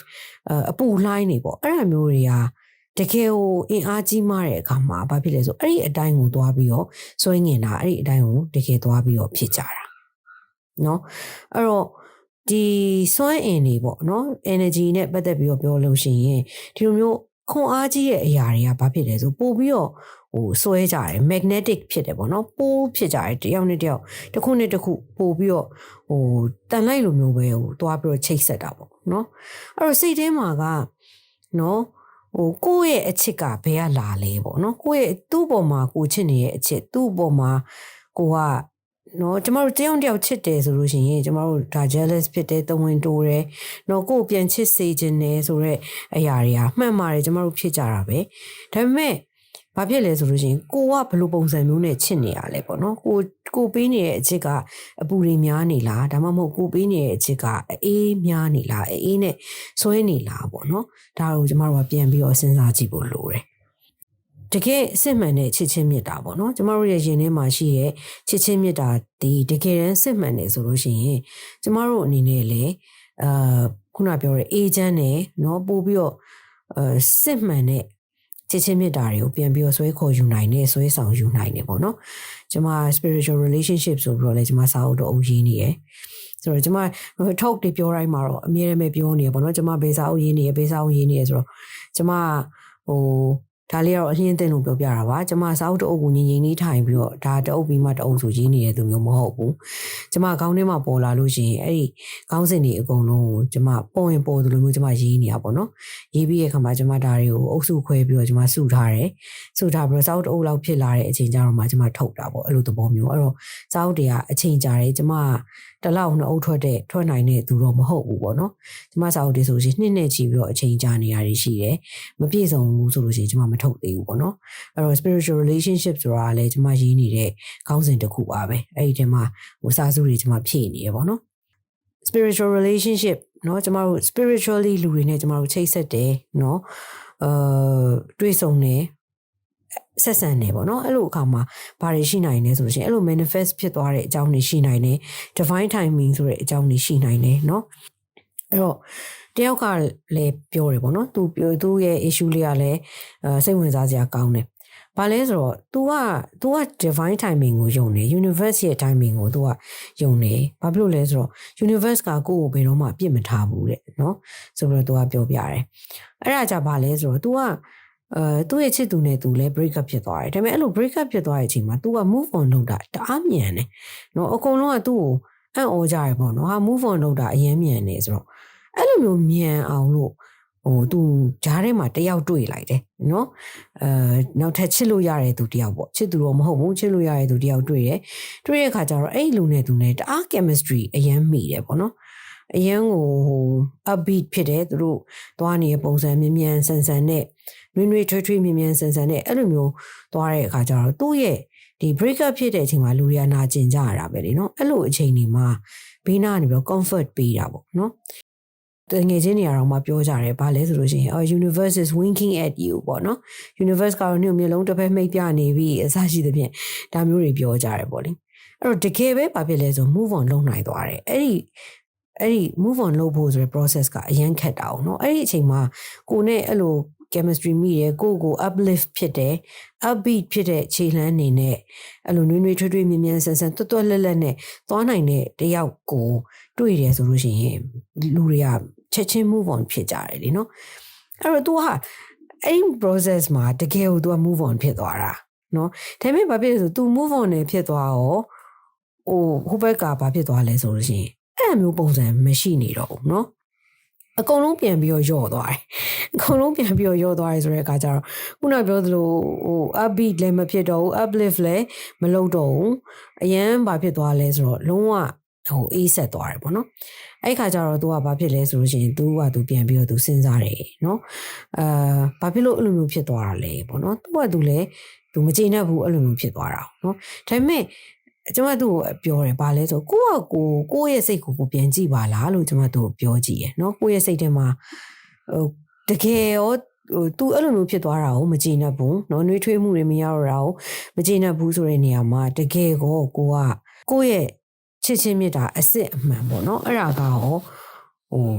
အပူလှိုင်းတွေပေါ့အဲ့ဒါမျိုးတွေကတကယ်ကိုအင်အားကြီးမားတဲ့အခါမှာဘာဖြစ်လဲဆိုအဲ့ဒီအတိုင်းကိုသွားပြီးတော့စွန့်ငင်တာအဲ့ဒီအတိုင်းကိုတကယ်သွားပြီးတော့ဖြစ်ကြတာနော်အဲ့တော့ဒီစွန့်အင်တွေပေါ့နော် energy နဲ့ပတ်သက်ပြီးတော့ပြောလို့ရှိရင်ဒီလိုမျိုးခွန်အားကြီးရဲ့အရာတွေကဘာဖြစ်လဲဆိုပို့ပြီးတော့ ဟိုဆွဲကြတယ် magnetic ဖြစ်တယ်ပေါ့နော်ပိုးဖြစ်ကြတယ်တယောက်နဲ့တယောက်တစ်ခုနဲ့တစ်ခုပို့ပြီးတော့ဟိုတန်လိုက်လိုမျိုးပဲဟိုသွားပြီးတော့ချိတ်ဆက်တာပေါ့နော်အဲ့တော့စိတ်ထဲမှာကနော်ဟိုကိုယ့်ရဲ့အချစ်ကဘယ်ကလာလဲပေါ့နော်ကိုယ့်ရဲ့သူ့ပေါ်မှာကိုချစ်နေရဲ့အချစ်သူ့ပေါ်မှာကိုကနော်ကျမတို့တယောက်တယောက်ချစ်တယ်ဆိုလို့ရှိရင်ကျမတို့ဒါ jealous ဖြစ်တယ်တဝင်တိုးတယ်နော်ကိုယ်ပြန်ချစ်စေခြင်းနဲ့ဆိုတော့အရာတွေကမှန်ပါတယ်ကျမတို့ဖြစ်ကြတာပဲဒါပေမဲ့ ဘာဖြစ်လဲဆိုလို့ရှိရင်ကိုကဘယ်လိုပုံစံမျိုးနဲ့ချစ်နေရလဲပေါ့နော်ကိုကိုပေးနေတဲ့အချစ်ကအပူတွေများနေလားဒါမှမဟုတ်ကိုပေးနေတဲ့အချစ်ကအေးများနေလားအေးနဲ့ဆွဲနေလားပေါ့နော်ဒါကိုကျမတို့ကပြန်ပြီးတော့စဉ်းစားကြည့်ဖို့လိုတယ်တကယ်စစ်မှန်တဲ့ချစ်ချင်းမြတ်တာပေါ့နော်ကျမတို့ရဲ့ရင်ထဲမှာရှိရဲ့ချစ်ချင်းမြတ်တာဒီတကယ်တမ်းစစ်မှန်တယ်ဆိုလို့ရှိရင်ကျမတို့အနေနဲ့လည်းအာခုနပြောတဲ့အေဂျင့်နဲ့เนาะပို့ပြီးတော့အာစစ်မှန်တဲ့ ချစ်ချင်းမြတ်တာတွေကိုပြန်ပြီးတော့ဆွဲခေါ်ယူနိုင်တယ်ဆွဲဆောင်ယူနိုင်တယ်ပေါ့နော်ကျမ spiritual relationship ဆိုပြီးတော့လည်းကျမစာအုပ်တော့အုပ်ရင်းနေရယ်ဆိုတော့ကျမ talk တွေပြောတိုင်းမှာတော့အမြဲတမ်းပဲပြောနေရပေါ့နော်ကျမဘေးစာအုပ်ရင်းနေရဘေးစာအုပ်ရင်းနေရဆိုတော့ကျမဟို ဒါလေးကတော့အရင်အသင်လို့ပြောပြတာပါကျမစာအုပ်တအုပ်ကိုငြိမ်ငြိမ်လေးထိုင်ပြီးတော့ဒါတအုပ်ပြီးမှတအုပ်ဆိုရေးနေတဲ့သူမျိုးမဟုတ်ဘူးကျမခေါင်းထဲမှာပေါ်လာလို့ရှိရင်အဲ့ဒီခေါင်းစဉ်တွေအကုန်လုံးကိုကျမပေါ်ရင်ပေါ်သလိုမျိုးကျမရေးနေတာပေါ့နော်ရေးပြီးရဲ့ခါမှာကျမဒါတွေကိုအုပ်စုခွဲပြီးတော့ကျမစုထားတယ်စုထားပြီးတော့စာအုပ်တအုပ်လောက်ဖြစ်လာတဲ့အချိန်ကျတော့မှကျမထုတ်တာပေါ့အဲ့လိုသဘောမျိုးအဲ့တော့စာအုပ်တွေကအချိန်ကြာတယ်ကျမ တလောက်နှစ်အုပ်ထွက်တဲ့ထွက်နိုင်တဲ့သူတော့မဟုတ်ဘူးပေါ့နော်ကျမစာအုပ်တွေဆိုရှင်နှစ်နှစ်ချီပြီးတော့အချိန်ကြာနေရရှိတယ်မပြည့်စုံဘူးဆိုလို့ရှိရင်ကျမမထုတ်သေးဘူးပေါ့နော်အဲ့တော့ spiritual relationship ဆိုတာလည်းကျမရေးနေတဲ့ခေါင်းစဉ်တစ်ခုပါပဲအဲ့ဒီထဲမှာဟိုစာစုတွေကျမဖြည့်နေရပေါ့နော် spiritual relationship เนาะကျမတို့ spiritually လူတွေနဲ့ကျမတို့ချိတ်ဆက်တယ်เนาะအာတွေ့ဆုံတယ် ဆက်ဆံနေပေါ့နော်အဲ့လိုအခါမှာဘာတွေရှိနိုင်လဲဆိုလို့ရှိရင်အဲ့လို manifest ဖြစ်သွားတဲ့အကြောင်းတွေရှိနိုင်တယ် divine timing ဆိုတဲ့အကြောင်းတွေရှိနိုင်တယ်เนาะအဲ့တော့တယောက်ကလည်းပြောတယ်ပေါ့နော်သူပြောသူရဲ့ issue လေးကလည်းအဲစိတ်ဝင်စားစရာကောင်းတယ်ဘာလဲဆိုတော့ तू က तू က divine timing ကိုယုံတယ် universe ရဲ့ timing ကို तू ကယုံတယ်ဘာဖြစ်လို့လဲဆိုတော့ universe ကကိုယ့်ကိုဘယ်တော့မှအပြစ်မထားဘူးတဲ့နော်ဆိုပြီးတော့ तू ကပြောပြတယ်အဲ့ဒါကြဘာလဲဆိုတော့ तू က အဲသူ့ရဲ့ချစ်သူနဲ့သူလည်း break up ဖြစ်သွားတယ်ဒါပေမဲ့အဲ့လို break up ဖြစ်သွားတဲ့အချိန်မှာ तू က move on လုပ်တာတအားမြန်တယ်နော်အကုန်လုံးကသူ့ကိုအံ့ဩကြရပေါ့နော်ဟာ move on လုပ်တာအရင်မြန်နေဆိုတော့အဲ့လိုမျိုးမြန်အောင်လို့ဟိုသူဂျားထဲမှာတယောက်တွေ့လိုက်တယ်နော်အဲနောက်ထပ်ချစ်လို့ရတဲ့သူတယောက်ပေါ့ချစ်သူတော့မဟုတ်ဘူးချစ်လို့ရတဲ့သူတယောက်တွေ့တယ်တွေ့တဲ့အခါကျတော့အဲ့လူနဲ့သူနဲ့တအား chemistry အရင်မိတယ်ပေါ့နော်အရင်ကိုဟို upbeat ဖြစ်တယ်သူတို့သွားနေတဲ့ပုံစံမြင်မြန်ဆန်ဆန်နဲ့ နွေ့နွေ့ထွေးထွေးမြင်မြန်ဆန်ဆန်နဲ့အဲ့လိုမျိုးသွားတဲ့အခါကျတော့သူ့ရဲ့ဒီ break up ဖြစ်တဲ့အချိန်မှာလူတွေကနာကျင်ကြရတာပဲလေနော်အဲ့လိုအချိန်တွေမှာဘေးနာကနေပြီးတော့ comfort ပေးတာပေါ့နော်တငယ်ချင်းတွေကတော့မှပြောကြတယ်ဘာလဲဆိုလို့ရှိရင် oh universe is winking at you ပေါ့နော် universe ကတော့ညမျိုးလုံးတစ်ဖက်မိတ်ပြနေပြီအစရှိသဖြင့်ဒါမျိုးတွေပြောကြတယ်ပေါ့လေအဲ့တော့တကယ်ပဲဘာဖြစ်လဲဆို move on လုပ်နိုင်သွားတယ်အဲ့ဒီအဲ့ဒီ move on လုပ်ဖို့ဆိုတဲ့ process ကအရန်ခက်တာအောင်เนาะအဲ့ဒီအချိန်မှာကိုနဲ့အဲ့လို chemistry မိရယ်ကိုကို uplift ဖြစ်တယ် upbeat ဖြစ်တဲ့ခြေလှမ်းအနေနဲ့အဲ့လိုနွေးနွေးထွေးထွေးမြင်မြန်ဆန်ဆန်တွတ်တွတ်လက်လက်နဲ့သွားနိုင်တဲ့တယောက်ကိုတွေ့တယ်ဆိုလို့ရှိရင်လူတွေကချက်ချင်း move on ဖြစ်ကြတယ်လीเนาะအဲ့တော့ तू ဟာအဲ့ဒီ process မှာတကယ်ကို तू က move on ဖြစ်သွားတာเนาะဒါပေမဲ့ဘာဖြစ်လဲဆို तू move on နဲ့ဖြစ်သွားရောဟိုဟိုဘက်ကဘာဖြစ်သွားလဲဆိုလို့ရှိရင်အဲ့လိုမျိုးပုံစံမရှိနေတော့ဘူးเนาะ အကုန်လုံးပြန်ပြီးတော့ယော့သွားတယ်အကုန်လုံးပြန်ပြီးတော့ယော့သွားတယ်ဆိုတဲ့အခါကျတော့ခုနပြောသလိုဟို upbeat လည်းမဖြစ်တော့ဘူး uplift လည်းမလုပ်တော့ဘူးအရန်ဘာဖြစ်သွားလဲဆိုတော့လုံးဝဟိုအေးဆက်သွားတယ်ပေါ့နော်အဲ့ခါကျတော့ तू ကဘာဖြစ်လဲဆိုလို့ရှိရင် तू က तू ပြန်ပြီးတော့ तू စဉ်းစားတယ်နော်အာဘာဖြစ်လို့အဲ့လိုမျိုးဖြစ်သွားတာလဲပေါ့နော် तू က तू လည်း तू မကျေနပ်ဘူးအဲ့လိုမျိုးဖြစ်သွားတာနော်ဒါပေမဲ့ ကျွန်မသူ့ကိုပြောတယ်ဘာလဲဆိုကိုကကိုကိုရဲ့စိတ်ကိုကိုပြန်ကြည့်ပါလားလို့ကျွန်မသူ့ကိုပြောကြည့်ရယ်နော်ကိုရဲ့စိတ်ထဲမှာဟိုတကယ်ရောဟို तू အဲ့လိုမျိုးဖြစ်သွားတာကိုမကြည်နပ်ဘူးเนาะနှွေးထွေးမှုတွေမရတော့တာကိုမကြည်နပ်ဘူးဆိုတဲ့နေရာမှာတကယ်ကိုကိုကကိုရဲ့ချစ်ချင်းမြတ်တာအစ်စ်အမှန်ပေါ့เนาะအဲ့ဒါကရောဟို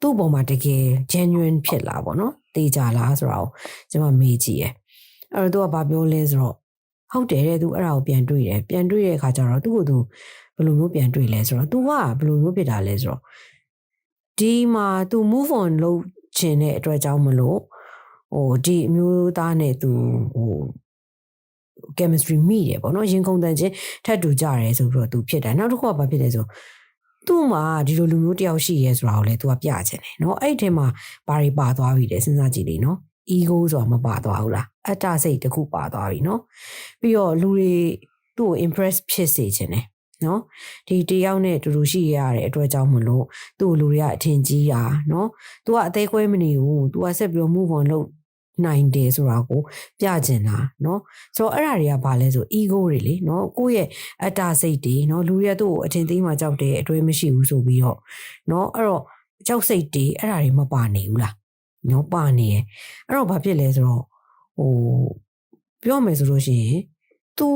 သူ့ပေါ်မှာတကယ် genuine ဖြစ်လာပေါ့เนาะတေးကြလားဆိုတော့ကျွန်မမေးကြည့်ရယ်အဲ့တော့ तू ကဘာပြောလဲဆိုတော့ ဟုတ်တယ်တဲ့သူအဲ့ဒါကိုပြန်တွေ့တယ်ပြန်တွေ့တဲ့အခါကျတော့သူ့ကိုသူဘယ်လိုမျိုးပြန်တွေ့လဲဆိုတော့ तू ကဘယ်လိုမျိုးဖြစ်တာလဲဆိုတော့ဒီမှာ तू move on လုပ်ချင်တဲ့အတွက်ကြောင့်မလို့ဟိုဒီအမျိုးသားနဲ့ तू ဟို chemistry မိတယ်ပေါ့နော်ရင်ခုန်တန်ချင်းထပ်တူကြရဲဆိုပြီးတော့ तू ဖြစ်တယ်နောက်တစ်ခုကဘာဖြစ်လဲဆိုသူ့မှာဒီလိုလူမျိုးတယောက်ရှိရဲဆိုတာကိုလည်း तू ကပြချင်တယ်เนาะအဲ့ဒီထဲမှာဘာတွေပါသွားပြီလဲစဉ်းစားကြည့်လေเนาะ ego ဆိုတာမပါသွားဘူးလားအတ္တစိတ်တစ်ခုပါသွားပြီเนาะပြီးတော့လူတွေသူ့ကို impress ဖြစ်စေခြင်းတယ်နော်ဒီတယောက်နဲ့တူတူရှိရတဲ့အတွက်ကြောင့်မလို့သူ့လူတွေကအထင်ကြီးတာနော် तू ကအသေးခွဲမနေဘူး तू ကဆက်ပြီး move on လုပ်နိုင်တယ်ဆိုတာကိုပြကျင်တာเนาะဆိုတော့အဲ့ဒါတွေကဘာလဲဆို ego တွေလေเนาะကိုယ့်ရဲ့အတ္တစိတ်တွေเนาะလူတွေကသူ့ကိုအထင်သေးမှကြောက်တယ်အတွေးမရှိဘူးဆိုပြီးတော့เนาะအဲ့တော့ကြောက်စိတ်တွေအဲ့ဒါတွေမပါနေဘူးလား နော်ပါနေတယ်အဲ့တော့ဘာဖြစ်လဲဆိုတော့ဟိုပြောမယ်ဆိုလို့ရှိရင် तू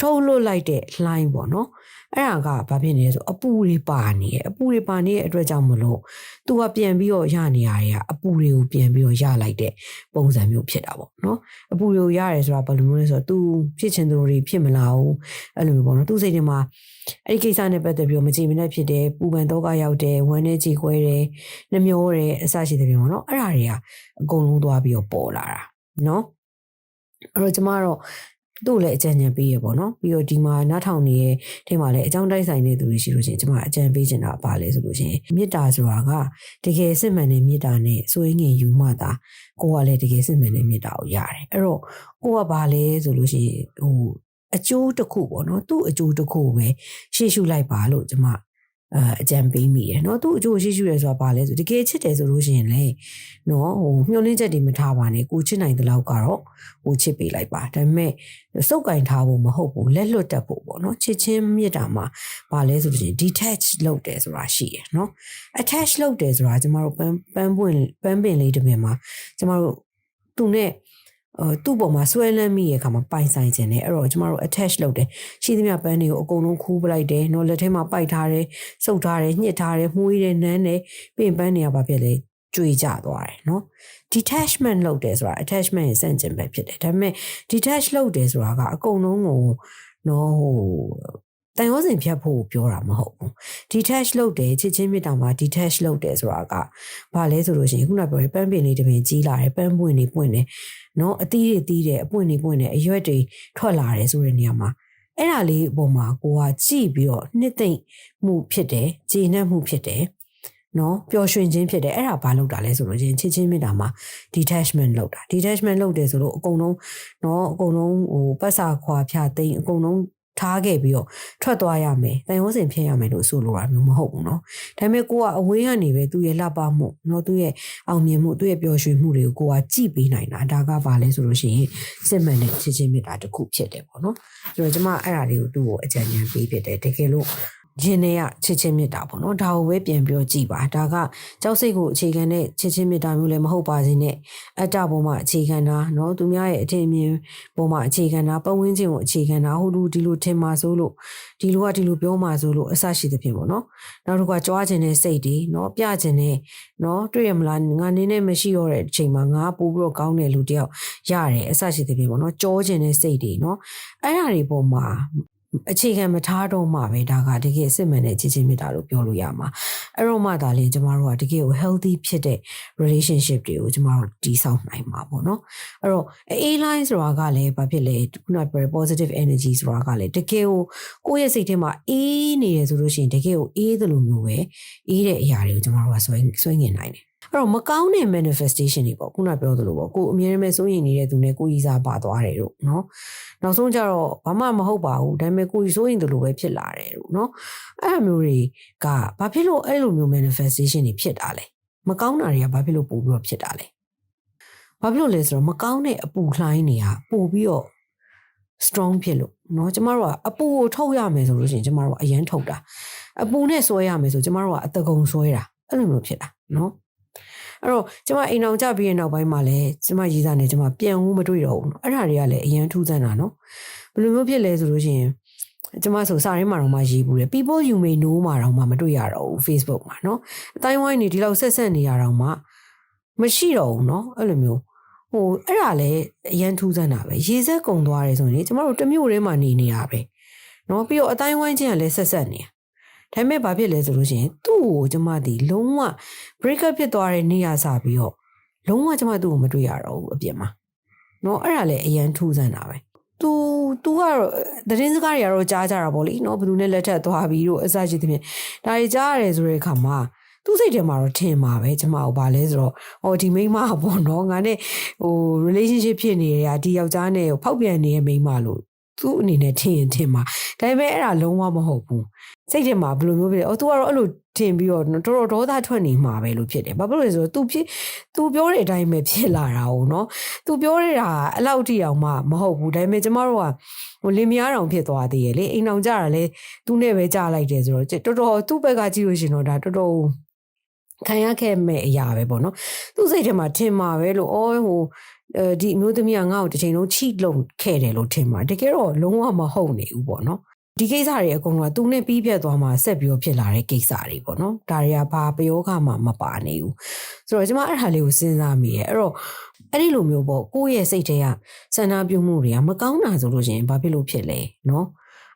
ထုတ်လွတ်လိုက်တဲ့လှိုင်းပေါ့နော်အဲ့ဒါကဘာဖြစ်နေလဲဆိုအပူတွေပါနေရဲ့အပူတွေပါနေတဲ့အတွက်ကြောင့်မလို့သူကပြန်ပြီးတော့ရနေရတွေကအပူတွေကိုပြန်ပြီးတော့ရလိုက်တဲ့ပုံစံမျိုးဖြစ်တာပေါ့နော်အပူတွေကိုရတယ်ဆိုတာဘာလို့မျိုးလဲဆိုတော့ तू ဖြစ်ချင်သူတွေဖြစ်မလာဘူးအဲ့လိုမျိုးပေါ့နော်သူစိတ်ထဲမှာအဲ့ဒီကိစ္စနဲ့ပတ်သက်ပြီးတော့မကြည်မနှက်ဖြစ်တယ်ပူပန်တော့ကရောက်တယ်ဝမ်းနဲ့ကြေခွဲတယ်နှမျောတယ်အစရှိတဲ့ပြင်ပေါ့နော်အဲ့ဒါတွေကအကုန်လုံးသွားပြီးတော့ပေါ်လာတာနော်အဲ့တော့ကျမကတော့ သူ့လည်းအကြံဉာဏ်ပေးရပေါ့နော်ပြီးတော့ဒီမှာနားထောင်နေတဲ့ထဲမှာလည်းအကြောင်းတိုက်ဆိုင်တဲ့သူတွေရှိလို့ရှိရင်ကျွန်မအကြံပေးချင်တာပါလဲဆိုလို့ရှိရင်မေတ္တာဆိုတာကတကယ်စစ်မှန်တဲ့မေတ္တာနဲ့စွဲငင်ယူမှသာကိုကလည်းတကယ်စစ်မှန်တဲ့မေတ္တာကိုရတယ်အဲ့တော့ကိုကဘာလဲဆိုလို့ရှိရင်ဟိုအကျိုးတစ်ခုပေါ့နော်သူ့အကျိုးတစ်ခုပဲရှေ့ရှုလိုက်ပါလို့ကျွန်မ အာအကြံပေးမိတယ်နော်သူအကျိုးရှိရှိရဲဆိုတာပါလဲဆိုတကယ်ချစ်တယ်ဆိုလို့ရှိရင်လေနော်ဟိုမျှော်လင့်ချက်တွေမထားပါနဲ့ကိုချစ်နိုင်တဲ့လောက်ကတော့ဟိုချစ်ပေးလိုက်ပါဒါပေမဲ့စုပ်ကင်ထားဖို့မဟုတ်ဘူးလက်လွတ်တတ်ဖို့ပေါ့နော်ချစ်ချင်းမြတ်တာမှာပါလဲဆိုလို့ရှိရင် detach လုပ်တယ်ဆိုတာရှိတယ်နော် attach လုပ်တယ်ဆိုတာကျမတို့ပန်းပန်းပွင့်ပန်းပင်လေးတစ်ပင်မှာကျမတို့သူနဲ့ သူ့ပေါ်မှာဆွဲလန်းမိရဲ့အခါမှာပိုင်ဆိုင်ခြင်းနဲ့အဲ့တော့ကျမတို့ attach လုပ်တယ်ရှိသမျှပန်းတွေကိုအကုန်လုံးခူးပလိုက်တယ်နော်လက်ထဲမှာပိုက်ထားတယ်စုပ်ထားတယ်ညှစ်ထားတယ်မှုေးတယ်နမ်းတယ်ပြင်ပန်းတွေကဘာဖြစ်လဲကြွေကြသွားတယ်နော် detachment လုပ်တယ်ဆိုတာ attachment ရဲ့စန့်ကျင်ဘက်ဖြစ်တယ်ဒါပေမဲ့ detach လုပ်တယ်ဆိုတာကအကုန်လုံးကိုနော်ဟို တန်ရောစင်ဖြတ်ဖို့ပြောတာမဟုတ်ဘူး detach လုပ်တယ်ချစ်ချင်းမြတ်တာမှာ detach လုပ်တယ်ဆိုတာကဘာလဲဆိုလို့ရှိရင်ခုနပြောတဲ့ပန်းပင်လေးတစ်ပင်ကြီးလာတယ်ပန်းပွင့်လေးပွင့်တယ်နော်အသီးတွေသီးတယ်အပွင့်တွေပွင့်တယ်အရွက်တွေထွက်လာတယ်ဆိုတဲ့နေရာမှာအဲ့ဒါလေးအပေါ်မှာကိုကကြည့်ပြီးတော့နှစ်သိမ့်မှုဖြစ်တယ်ကျေနပ်မှုဖြစ်တယ်နော်ပျော်ရွှင်ခြင်းဖြစ်တယ်အဲ့ဒါဘာလုပ်တာလဲဆိုလို့ချင်းချစ်ချင်းမြတ်တာမှာ detachment လုပ်တာ detachment လုပ်တယ်ဆိုလို့အကုန်လုံးနော်အကုန်လုံးဟိုပတ်စာခွာဖြာသိမ့်အကုန်လုံး ထားခဲ့ပြီးတော့ထွက်သွားရမယ်တန်ရုံးစင်ဖြစ်ရမယ်လို့ဆိုလိုတာမျိုးမဟုတ်ဘူးเนาะဒါပေမဲ့ကိုကအဝေးကနေပဲသူ့ရဲ့လှပမှုเนาะသူ့ရဲ့အောင်မြင်မှုသူ့ရဲ့ပျော်ရွှင်မှုတွေကိုကိုကကြည့်ပေးနိုင်တာဒါကဘာလဲဆိုလို့ရှိရင်စစ်မှန်တဲ့ချစ်ချင်းမြတ်တာတစ်ခုဖြစ်တယ်ပေါ့เนาะဆိုတော့ကျမအဲ့ဒါလေးကိုသူ့ကိုအကြံဉာဏ်ပေးဖြစ်တယ်တကယ်လို့ ဂျင်းတွေကချစ်ချင်းမြတ်တာပေါ့နော်ဒါကိုပဲပြန်ပြောကြည့်ပါဒါကကြောက်စိတ်ကိုအခြေခံတဲ့ချစ်ချင်းမြတ်တာမျိုးလည်းမဟုတ်ပါစေနဲ့အတ္တပေါ်မှာအခြေခံတာနော်သူများရဲ့အထင်အမြင်ပေါ်မှာအခြေခံတာပတ်ဝန်းကျင်ကိုအခြေခံတာဟိုလူဒီလိုထင်မှာဆိုလို့ဒီလိုကဒီလိုပြောမှာဆိုလို့အဆရှိသဖြင့်ပေါ့နော်နောက်တစ်ခုကကြွားခြင်းနဲ့စိတ်တွေနော်ပြခြင်းနဲ့နော်တွေ့ရမလားငါနင်းနဲ့မရှိတော့တဲ့အချိန်မှာငါပို့ပြီးတော့ကောင်းတယ်လူတယောက်ရတယ်အဆရှိသဖြင့်ပေါ့နော်ကြောခြင်းနဲ့စိတ်တွေနော်အဲ့ဓာတွေပေါ်မှာ အခြေခံမထားတော့မှပဲဒါကတကယ်စစ်မှန်တဲ့ချစ်ချင်းမြတ်တာလို့ပြောလို့ရမှာအဲ့တော့မှဒါလည်းကျမတို့ကတကယ်ကို healthy ဖြစ်တဲ့ relationship တွေကိုကျမတို့တည်ဆောက်နိုင်မှာပေါ့နော်အဲ့တော့ A line ဆိုတာကလည်းဘာဖြစ်လဲခုနပြော positive energy ဆိုတာကလည်းတကယ်ကိုကိုယ့်ရဲ့စိတ်ထဲမှာအေးနေတယ်ဆိုလို့ရှိရင်တကယ်ကိုအေးတယ်လို့မျိုးပဲအေးတဲ့အရာတွေကိုကျမတို့ကဆွဲဆွဲငင်နိုင်တယ် အဲ့တော့မကောင်းတဲ့ manifestation တွေပေါ့ခုနပြောသလိုပေါ့ကိုအမြဲတမ်းစိုးရင်နေတဲ့သူနဲ့ကိုကြီးစားပါသွားတယ်လို့နော်နောက်ဆုံးကျတော့ဘာမှမဟုတ်ပါဘူးဒါပေမဲ့ကိုကြီးစိုးရင်သူလိုပဲဖြစ်လာတယ်လို့နော်အဲ့လိုမျိုးတွေကဘာဖြစ်လို့အဲ့လိုမျိုး manifestation တွေဖြစ်တာလဲမကောင်းတာတွေကဘာဖြစ်လို့ပို့ပြီးတော့ဖြစ်တာလဲဘာဖြစ်လို့လဲဆိုတော့မကောင်းတဲ့အပူလှိုင်းတွေကပို့ပြီးတော့ strong ဖြစ်လို့เนาะကျမတို့ကအပူကိုထုတ်ရမယ်ဆိုလို့ရှိရင်ကျမတို့ကအရန်ထုတ်တာအပူနဲ့ဆွဲရမယ်ဆိုကျမတို့ကအတကုံဆွဲတာအဲ့လိုမျိုးဖြစ်တာเนาะ အဲ့တော့ကျမအိမ်အောင်ကြပြီးတဲ့နောက်ပိုင်းမှာလည်းကျမရေးစားနေကျမပြန်ဦးမတွေ့တော့ဘူးအဲ့ဒါတွေကလည်းအရန်ထူးဆန်းတာနော်ဘယ်လိုမျိုးဖြစ်လဲဆိုလို့ရှိရင်ကျမဆိုစာရင်းမှာတော့မှရေးဘူးတယ် people you may know မှာတော့မှမတွေ့ရတော့ဘူး Facebook မှာနော်အတိုင်းဝိုင်းနေဒီလောက်ဆက်ဆက်နေရတော့မှမရှိတော့ဘူးနော်အဲ့လိုမျိုးဟိုအဲ့ဒါလည်းအရန်ထူးဆန်းတာပဲရေဆက်ကုံသွားတယ်ဆိုရင်ကျမတို့တမျိုးထဲမှာနေနေတာပဲနော်ပြီးတော့အတိုင်းဝိုင်းချင်းကလည်းဆက်ဆက်နေတာ ဒါပေမဲ့ဘာဖြစ်လဲဆိုလို့ရှိရင်သူ့ကိုကျမဒီလုံးဝ break up ဖြစ်သွားတဲ့နေ့ရစပြီးတော့လုံးဝကျမသူ့ကိုမတွေ့ရတော့ဘူးအပြင်မှာနော်အဲ့ဒါလည်းအရန်ထူးဆန်းတာပဲသူသူကတော့သတင်းစကားတွေကတော့ကြားကြတာပေါ့လေနော်ဘယ်သူနဲ့လက်ထပ်သွားပြီးတော့အစရှိသဖြင့်ဒါတွေကြားရတယ်ဆိုတဲ့အခါမှာသူ့စိတ်ထဲမှာတော့ထင်ပါပဲကျမတို့ဗာလဲဆိုတော့ဟောဒီမိန်းမပေါ့နော်ငါနဲ့ဟို relationship ဖြစ်နေရဒီယောက်ျားနဲ့ဖောက်ပြန်နေတဲ့မိန်းမလို့ သူ့အနေနဲ့ထင်ရင်ထင်မှာဒါပေမဲ့အဲ့ဒါလုံးဝမဟုတ်ဘူးစိတ်ထဲမှာဘယ်လိုမျိုးဖြစ်လဲအော် तू ကတော့အဲ့လိုထင်ပြီးတော့တော်တော်ဒေါသထွက်နေမှာပဲလို့ဖြစ်တယ်ဘာဖြစ်လို့လဲဆိုတော့ तू ဖြစ် तू ပြောတဲ့အတိုင်းပဲဖြစ်လာတာ ਉਹ နော် तू ပြောနေတာအဲ့လောက်ထိအောင်မှမဟုတ်ဘူးဒါပေမဲ့ကျမတို့ကဟိုလင်မယားတောင်ဖြစ်သွားသေးရဲ့လေအိမ်အောင်ကြတာလေ तू နဲ့ပဲကြလိုက်တယ်ဆိုတော့တော်တော်သူ့ဘက်ကကြည့်လို့ရှင်တော့ဒါတော်တော်ခံရခဲ့မဲ့အရာပဲပေါ့နော်သူ့စိတ်ထဲမှာထင်မှာပဲလို့အော်ဟို ဒီအမျိုးသမီးကငါ့ကိုတစ်ချိန်လုံးချိလုံခဲ့တယ်လို့ထင်မှာတကယ်တော့လုံးဝမဟုတ်နေဘူးပေါ့နော်ဒီကိစ္စတွေအကုန်လုံးကသူနဲ့ပြီးပြတ်သွားမှဆက်ပြီးဖြစ်လာတဲ့ကိစ္စတွေပေါ့နော်ဒါတွေကဘာပယောဂမှမပါနေဘူးဆိုတော့ကျွန်မအဲ့ဒါလေးကိုစဉ်းစားမိရဲ့အဲ့တော့အဲ့ဒီလိုမျိုးပေါ့ကိုယ့်ရဲ့စိတ်ထဲကစန္ဒပြုမှုတွေကမကောင်းတာဆိုလို့ရှိရင်ဘာဖြစ်လို့ဖြစ်လဲနော်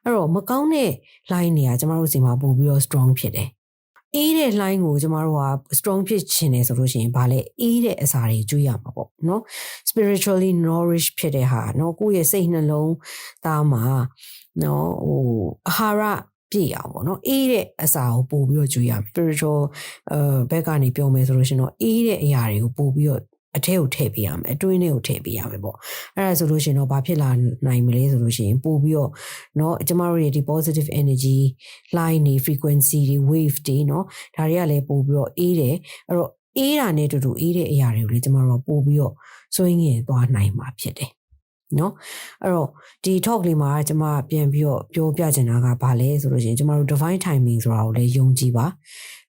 အဲ့တော့မကောင်းတဲ့ line တွေကကျမတို့စီမှာပို့ပြီးတော့ strong ဖြစ်တယ် အေးတဲ့ line ကိုကျမတို့က strong ဖြစ်ချင်တယ်ဆိုလို့ရှိရင်ဗာလဲအေးတဲ့အစာတွေကျွေးရမှာပေါ့နော် spiritually nourish ဖြစ်တဲ့ဟာနော်ကိုယ့်ရဲ့စိတ်နှလုံးသားမှာနော်ဟိုအာဟာရပြည့်အောင်ပေါ့နော်အေးတဲ့အစာကိုပို့ပြီးတော့ကျွေးရမယ် spiritual အဲဘက်ကနေပြောမယ်ဆိုလို့ရှိရင်တော့အေးတဲ့အရာတွေကိုပို့ပြီးတော့ အထက်ကိုထည့်ပေးရမယ်အတွင်းထဲကိုထည့်ပေးရမယ်ပေါ့အဲ့ဒါဆိုလို့ရှိရင်တော့ဘာဖြစ်လာနိုင်မလဲဆိုလို့ရှိရင်ပို့ပြီးတော့เนาะကျမတို့ရဲ့ဒီ positive energy line တွေ frequency တွေ wave တွေเนาะဒါတွေကလည်းပို့ပြီးတော့အေးတယ်အဲ့တော့အေးတာနဲ့တူတူအေးတဲ့အရာတွေကိုလည်းကျမတို့ကပို့ပြီးတော့စွင်းငင်သွားနိုင်မှာဖြစ်တယ်နော်အဲ့တော့ဒီ talk လေးမှာကျွန်မပြန်ပြီးတော့ပြောပြချင်တာကဘာလဲဆိုလို့ရှိရင်ကျမတို့ divine timing ဆိုတာကိုလည်းယုံကြည်ပါ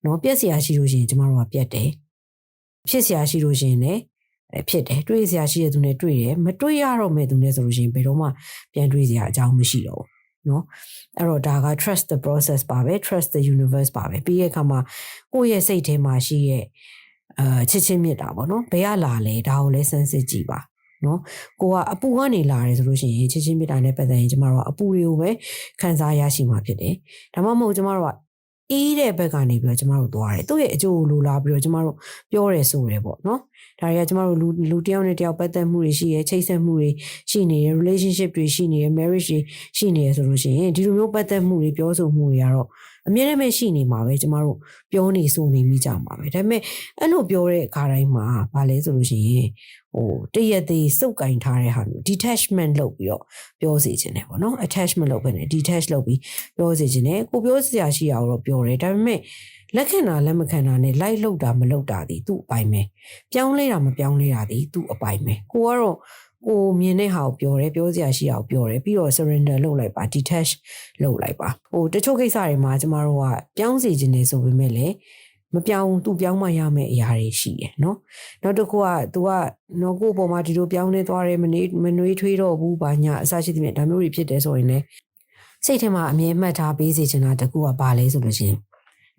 နော်ပြက်စရာရှိလို့ရှိရင်ကျမတို့ကပြက်တယ်ဖြစ်စရာရှိလို့ရှိရင်လည်း ဖြစ်တယ်တွေးစရာရှိတဲ့သူနဲ့တွေ့တယ်မတွေ့ရတော့မဲ့သူနဲ့ဆိုလို့ရှိရင်ဘယ်တော့မှပြန်တွေ့စရာအကြောင်းမရှိတော့ဘူးနော်အဲ့တော့ဒါက trust the process ပါပဲ trust the universe ပါပဲပြီးရဲ့အခါမှာကိုယ့်ရဲ့စိတ်ထဲမှာရှိရဲ့အာချစ်ချင်းမြတ်တာပေါ့နော်ဘယ်ကလာလဲဒါကိုလည်းစမ်းစစ်ကြည့်ပါနော်ကိုကအပူကနေလာတယ်ဆိုလို့ရှိရင်ချစ်ချင်းမြတ်တာနဲ့ပတ်သက်ရင်ကျမတို့ကအပူတွေကိုပဲခံစားရရှိမှာဖြစ်တယ်ဒါမှမဟုတ်ကျမတို့က အေးတဲ့ဘက်ကနေပြီးတော့ကျမတို့သွားတယ်သူ့ရဲ့အကျိုးလိုလာပြီးတော့ကျမတို့ပြောရဲဆိုရဲပေါ့နော်ဒါတွေကကျမတို့လူလူတစ်ယောက်နဲ့တစ်ယောက်ပတ်သက်မှုတွေရှိရဲချိတ်ဆက်မှုတွေရှိနေတယ် relationship တွေရှိနေတယ် marriage တွေရှိနေရဆိုလို့ရှိရင်ဒီလိုမျိုးပတ်သက်မှုတွေပြောဆိုမှုတွေကတော့ အမြဲတမ်းရှိနေမှာပဲကျမတို့ပြောနေဆိုနေမိကြမှာပဲဒါပေမဲ့အဲ့လိုပြောတဲ့အခါတိုင်းမှာဗာလဲဆိုလို့ရှိရင်ဟိုတရက်သေးစုပ်ကင်ထားတဲ့ဟာမျိုး detachment လုပ်ပြီးတော့ပြောစီခြင်းတယ်ပေါ့နော် attachment လုပ်ပဲနဲ့ detach လုပ်ပြီးပြောစီခြင်းတယ်ကိုပြောစရာရှိတာကိုတော့ပြောတယ်ဒါပေမဲ့လက်ခံတာလက်မခံတာနဲ့လိုက်လောက်တာမလောက်တာဒီသူ့အပိုင်ပဲပြောင်းလဲတာမပြောင်းလဲတာဒီသူ့အပိုင်ပဲကိုကတော့ ကိုမြင်တဲ့ဟာကိုပြောတယ်ပြောစရာရှိတာကိုပြောတယ်ပြီးတော့ surrender လုပ်လိုက်ပါ detach လုပ်လိုက်ပါဟိုတချို့ကိစ္စတွေမှာကျမတို့ကပြောင်းစီခြင်းနေဆိုပေမဲ့လည်းမပြောင်းသူပြောင်းမှရမယ့်အရာတွေရှိတယ်เนาะနောက်တစ်ခုက तू ကနော်ကိုယ့်ပေါ်မှာဒီလိုပြောင်းလဲသွားတယ်မနေမနှွေးထွေးတော့ဘူးဘာညာအစရှိသဖြင့်ဒါမျိုးတွေဖြစ်တယ်ဆိုရင်လည်းစိတ်ထဲမှာအမြဲမှတ်ထားပေးစေချင်တာတကူကဘာလဲဆိုလို့ရှိရင်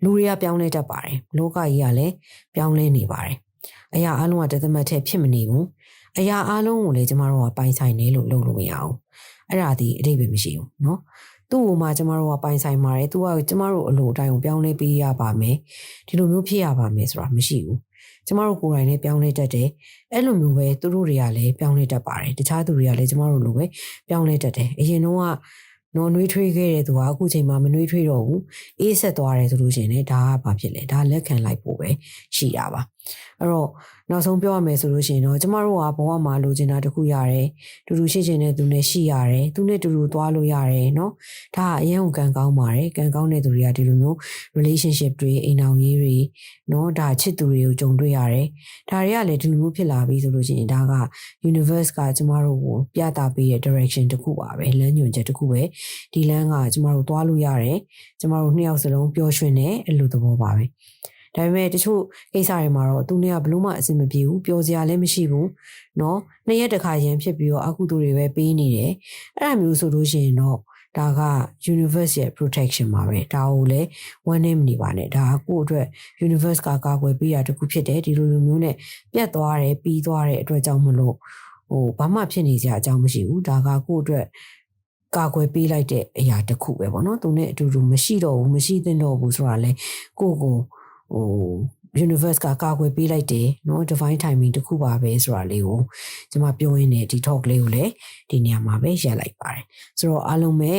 လူတွေကပြောင်းလဲတတ်ပါတယ်လောကကြီးကလည်းပြောင်းလဲနေပါတယ်အရာအလုံးကတသမတ်ထဲဖြစ်မနေဘူး အရာအလုံးကိုလည်းကျမတို့ကပိုင်ဆိုင်နေလို့လုပ်လို့မရအောင်အဲ့ဒါဒီအတိတ်ပဲမရှိဘူးเนาะသူ့ကိုမှကျမတို့ကပိုင်ဆိုင်ပါတယ်သူကကျမတို့အလိုအတိုင်းကိုပြောင်းလဲပေးရပါမယ်ဒီလိုမျိုးဖြစ်ရပါမယ်ဆိုတာမရှိဘူးကျမတို့ကိုယ်တိုင်လည်းပြောင်းလဲတတ်တယ်အဲ့လိုမျိုးပဲသူတို့တွေကလည်းပြောင်းလဲတတ်ပါတယ်တခြားသူတွေကလည်းကျမတို့လိုပဲပြောင်းလဲတတ်တယ်အရင်တော့ကနော်နှွေးထွေးခဲ့တဲ့သူကအခုချိန်မှာမနှွေးထွေးတော့ဘူးအေးဆက်သွားတယ်ဆိုလို့ရှိရင်လည်းဒါကဘာဖြစ်လဲဒါလက်ခံလိုက်ဖို့ပဲရှိတာပါ အဲ့တော့နောက်ဆုံးပြောရမယ်ဆိုလို့ရှိရင်တော့ကျမတို့ကဘဝမှာလိုချင်တာတစ်ခုရတယ်တူတူရှိချင်တဲ့သူနဲ့ရှိရတယ်သူနဲ့တူတူသွားလို့ရတယ်နော်ဒါကအရင်ကကံကောင်းပါတယ်ကံကောင်းတဲ့သူတွေကဒီလိုမျိုး relationship တွေအိမ်အောင်ရေးတွေနော်ဒါချစ်သူတွေကိုကြုံတွေ့ရတယ်ဒါတွေကလည်းဒီလိုမျိုးဖြစ်လာပြီဆိုလို့ရှိရင်ဒါက universe ကကျမတို့ကိုပြသပေးတဲ့ direction တစ်ခုပါပဲလမ်းညွှန်ချက်တစ်ခုပဲဒီလမ်းကကျမတို့သွားလို့ရတယ်ကျမတို့နှစ်ယောက်စလုံးပျော်ရွှင်တယ်အဲ့လိုသဘောပါပဲ ဒါပေမဲ့တချို့ကိစ္စတွေမှာတော့သူနဲ့ကဘလို့မှအဆင်မပြေဘူးပျော်စရာလည်းမရှိဘူးเนาะနှစ်ရက်တစ်ခါရန်ဖြစ်ပြီးတော့အကုသိုလ်တွေပဲပေးနေတယ်အဲ့ဒါမျိုးဆိုလို့ရှိရင်တော့ဒါက universe ရဲ့ protection ပါပဲဒါကိုလည်းဝမ်းနေမနေပါနဲ့ဒါကကိုယ့်အတွက် universe ကကာကွယ်ပေးတာတခုဖြစ်တယ်ဒီလိုလိုမျိုးနဲ့ပြတ်သွားတယ်ပြီးသွားတဲ့အတွက်ကြောင့်မလို့ဟိုဘာမှဖြစ်နေကြအကြောင်းမရှိဘူးဒါကကိုယ့်အတွက်ကာကွယ်ပေးလိုက်တဲ့အရာတစ်ခုပဲပေါ့နော်သူနဲ့အတူတူမရှိတော့ဘူးမရှိသင့်တော့ဘူးဆိုတာလဲကိုယ့်ကို ဟို universe ကကာကွယ်ပေးလိုက်တယ်နော် divine timing တခုပါပဲဆိုတာလေးကိုကျွန်မပြောရင်းနဲ့ဒီ talk လေးကိုလည်းဒီနေရာမှာပဲရက်လိုက်ပါတယ်ဆိုတော့အားလုံးပဲ